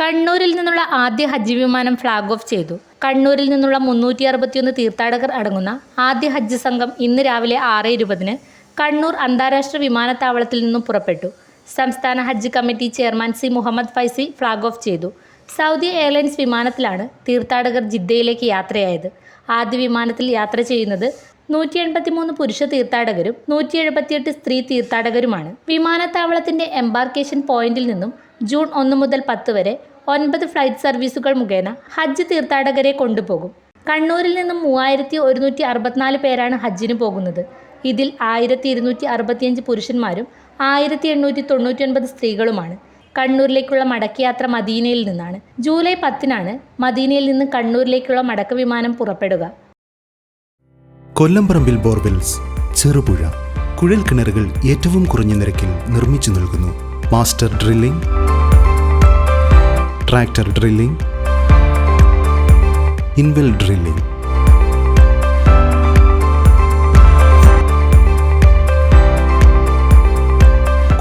കണ്ണൂരിൽ നിന്നുള്ള ആദ്യ ഹജ്ജ് വിമാനം ഫ്ളാഗ് ഓഫ് ചെയ്തു. കണ്ണൂരിൽ നിന്നുള്ള മുന്നൂറ്റി അറുപത്തിയൊന്ന് തീർത്ഥാടകർ അടങ്ങുന്ന ആദ്യ ഹജ്ജ് സംഘം ഇന്ന് രാവിലെ ആറ് ഇരുപതിന് കണ്ണൂർ അന്താരാഷ്ട്ര വിമാനത്താവളത്തിൽ നിന്നും പുറപ്പെട്ടു. സംസ്ഥാന ഹജ്ജ് committee chairman C Muhammad Faizy flag off ചെയ്തു. സൗദി എയർലൈൻസ് വിമാനത്തിലാണ് തീർത്ഥാടകർ ജിദ്ദയിലേക്ക് യാത്രയായത്. ആദ്യ വിമാനത്തിൽ യാത്ര ചെയ്യുന്നത് നൂറ്റി എൺപത്തിമൂന്ന് പുരുഷ തീർത്ഥാടകരും നൂറ്റി എഴുപത്തിയെട്ട് സ്ത്രീ തീർത്ഥാടകരുമാണ്. വിമാനത്താവളത്തിന്റെ എംബാർക്കേഷൻ പോയിന്റിൽ നിന്നും ജൂൺ ഒന്ന് മുതൽ പത്ത് വരെ ഒൻപത് ഫ്ലൈറ്റ് സർവീസുകൾ മുഖേന ഹജ്ജ് തീർത്ഥാടകരെ കൊണ്ടുപോകും. കണ്ണൂരിൽ നിന്നും മൂവായിരത്തി ഒരുന്നൂറ്റി അറുപത്തിനാല് പേരാണ് ഹജ്ജിന് പോകുന്നത്. ഇതിൽ ആയിരത്തി ഇരുന്നൂറ്റി അറുപത്തിയഞ്ച് പുരുഷന്മാരും ആയിരത്തി എണ്ണൂറ്റി തൊണ്ണൂറ്റി ഒൻപത് സ്ത്രീകളുമാണ്. കണ്ണൂരിലേക്കുള്ള മടക്കയാത്ര മദീനയിൽ നിന്നാണ്. ജൂലൈ പത്തിനാണ് മദീനയിൽ നിന്ന് കണ്ണൂരിലേക്കുള്ള മടക്ക വിമാനം പുറപ്പെടുക. കൊല്ലംപറമ്പിൽ ബോർവെൽസ് ചെറുപുഴ കുഴൽ കിണറുകൾ ഏറ്റവും കുറഞ്ഞ നിരക്കിൽ നിർമ്മിച്ചു നൽകുന്നു. Master drilling tractor drilling inwell drilling.